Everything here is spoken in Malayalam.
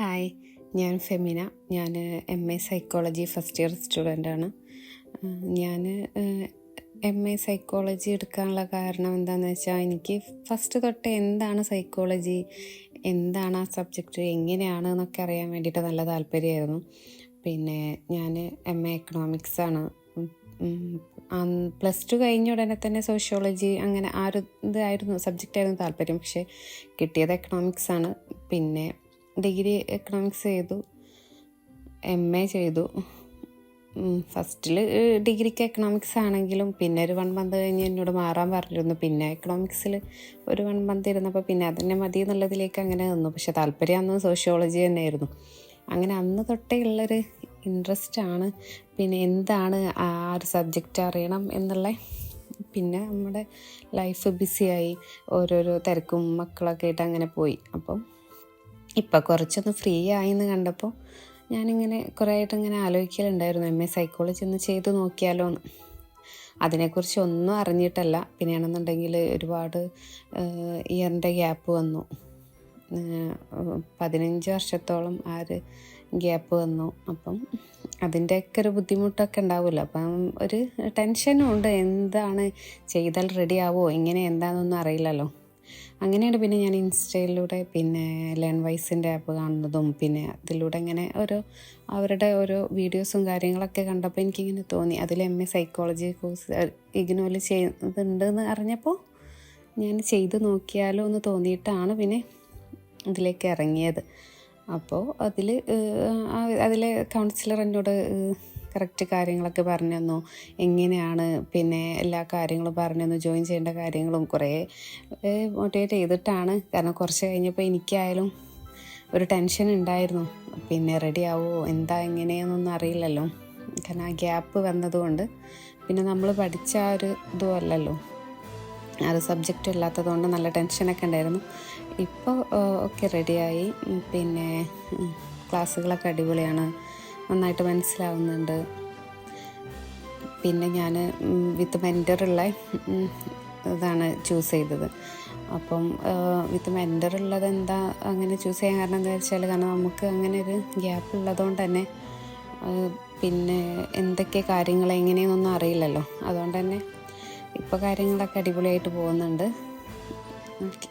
ഹായ്. ഞാൻ ഫെമിന. ഞാൻ M A psychology first year സ്റ്റുഡന്റാണ് ഞാൻ എം എ സൈക്കോളജി എടുക്കാനുള്ള കാരണം എന്താണെന്ന് വെച്ചാൽ എനിക്ക് ഫസ്റ്റ് തൊട്ട് എന്താണ് സൈക്കോളജി എന്താണ് ആ സബ്ജക്റ്റ് എങ്ങനെയാണ് എന്നൊക്കെ അറിയാൻ വേണ്ടിയിട്ട് നല്ല താല്പര്യമായിരുന്നു. പിന്നെ ഞാൻ എം എ എക്കണോമിക്സ് ആണ്. പ്ലസ് ടു കഴിഞ്ഞ ഉടനെ തന്നെ സോഷ്യോളജി അങ്ങനെ ആ ഒരു ഇതായിരുന്നു സബ്ജക്റ്റായിരുന്നു താല്പര്യം. പക്ഷേ കിട്ടിയത് എക്കണോമിക്സ് ആണ്. പിന്നെ ഡിഗ്രി എക്കണോമിക്സ് ചെയ്തു. എം എ ചെയ്തു. ഫസ്റ്റിൽ ഡിഗ്രിക്ക് എക്കണോമിക്സ് ആണെങ്കിലും പിന്നെ ഒരു വൺ മന്ത് കഴിഞ്ഞ് എന്നോട് മാറാൻ പറഞ്ഞിരുന്നു. പിന്നെ എക്കണോമിക്സിൽ ഒരു വൺ മന്ത് ഇരുന്നപ്പോൾ പിന്നെ അതന്നെ മതി എന്നുള്ളതിലേക്ക് അങ്ങനെ നിന്നു. പക്ഷെ താല്പര്യം അന്ന് സോഷ്യോളജി തന്നെയായിരുന്നു അങ്ങനെ അന്ന് തൊട്ടേ ഉള്ളൊരു ഇൻട്രസ്റ്റ് ആണ്. പിന്നെ എന്താണ് ആ ഒരു സബ്ജക്റ്റ് അറിയണം എന്നുള്ള. പിന്നെ നമ്മുടെ ലൈഫ് ബിസിയായി ഓരോരോ തിരക്കും മക്കളൊക്കെ ആയിട്ട് അങ്ങനെ പോയി. അപ്പം ഇപ്പം കുറച്ചൊന്ന് ഫ്രീ ആയി എന്ന് കണ്ടപ്പോൾ ഞാനിങ്ങനെ കുറേ ആയിട്ട് ഇങ്ങനെ ആലോചിക്കലുണ്ടായിരുന്നു എം എ സൈക്കോളജി ഒന്ന് ചെയ്ത് നോക്കിയാലോ എന്ന് അതിനെക്കുറിച്ച് ഒന്നും അറിഞ്ഞിട്ടല്ല. പിന്നെയാണെന്നുണ്ടെങ്കിൽ ഒരുപാട് ഇയറിന്റെ ഗ്യാപ്പ് വന്നു. പതിനഞ്ച് വർഷത്തോളം ആ ഒരു ഗ്യാപ്പ് വന്നു. അപ്പം അതിന്റെയൊക്കെ ഒരു ബുദ്ധിമുട്ടൊക്കെ ഉണ്ടാവുമല്ലോ അപ്പം ഒരു ടെൻഷനും ഉണ്ട്. എന്താണ് ചെയ്താൽ റെഡി ആവോ? ഇങ്ങനെ എന്താണെന്നൊന്നും അറിയില്ലല്ലോ. അങ്ങനെയാണ് പിന്നെ ഞാൻ ഇൻസ്റ്റയിലൂടെ പിന്നെ ലേൺ വൈസിന്റെ ആപ്പ് കാണുന്നതും പിന്നെ അതിലൂടെ ഇങ്ങനെ ഓരോ അവരുടെ ഓരോ വീഡിയോസും കാര്യങ്ങളൊക്കെ കണ്ടപ്പോൾ എനിക്കിങ്ങനെ തോന്നി. അതിൽ എം എ സൈക്കോളജി കോഴ്സ് ഇഗ്നോയിൽ ചെയ്യുന്നുണ്ടെന്ന് അറിഞ്ഞപ്പോൾ ഞാൻ ചെയ്ത് നോക്കിയാലോ എന്ന് തോന്നിയിട്ടാണ് പിന്നെ ഇതിലേക്ക് ഇറങ്ങിയത്. അപ്പോൾ അതിൽ അതിലെ കൗൺസിലർ എന്നോട് കറക്റ്റ് കാര്യങ്ങളൊക്കെ പറഞ്ഞു തന്നു. എങ്ങനെയാണ് പിന്നെ എല്ലാ കാര്യങ്ങളും പറഞ്ഞു തന്നു. ജോയിൻ ചെയ്യേണ്ട കാര്യങ്ങളും കുറേ മോട്ടിവേറ്റ് ചെയ്തിട്ടാണ്. കാരണം കുറച്ച് കഴിഞ്ഞപ്പോൾ എനിക്കായാലും ഒരു ടെൻഷൻ ഉണ്ടായിരുന്നു. പിന്നെ റെഡി ആവുമോ എന്താ എങ്ങനെയാണെന്നൊന്നും അറിയില്ലല്ലോ. കാരണം ആ ഗ്യാപ്പ് വന്നതുകൊണ്ട് പിന്നെ നമ്മൾ പഠിച്ച ആ ഒരു ഇതും അല്ലല്ലോ. അത് സബ്ജക്റ്റ് ഇല്ലാത്തതുകൊണ്ട് നല്ല ടെൻഷനൊക്കെ ഉണ്ടായിരുന്നു. ഇപ്പോൾ ഒക്കെ റെഡിയായി പിന്നെ ക്ലാസ്സുകളൊക്കെ അടിപൊളിയാണ്. നന്നായിട്ട് മനസ്സിലാവുന്നുണ്ട്. പിന്നെ ഞാൻ വിത്ത് മെന്ററുള്ള ഇതാണ് ചൂസ് ചെയ്തത്. അപ്പം വിത്ത് മെന്ററുള്ളത് എന്താ അങ്ങനെ ചൂസ് ചെയ്യാൻ കാരണം എന്താ വെച്ചാൽ കാരണം നമുക്ക് അങ്ങനെ ഒരു ഗ്യാപ്പ് ഉള്ളതുകൊണ്ട് തന്നെ പിന്നെ എന്തൊക്കെ കാര്യങ്ങൾ എങ്ങനെയെന്നൊന്നും അറിയില്ലല്ലോ. അതുകൊണ്ട് തന്നെ ഇപ്പോൾ കാര്യങ്ങളൊക്കെ അടിപൊളിയായിട്ട് പോകുന്നുണ്ട്. ഓക്കെ.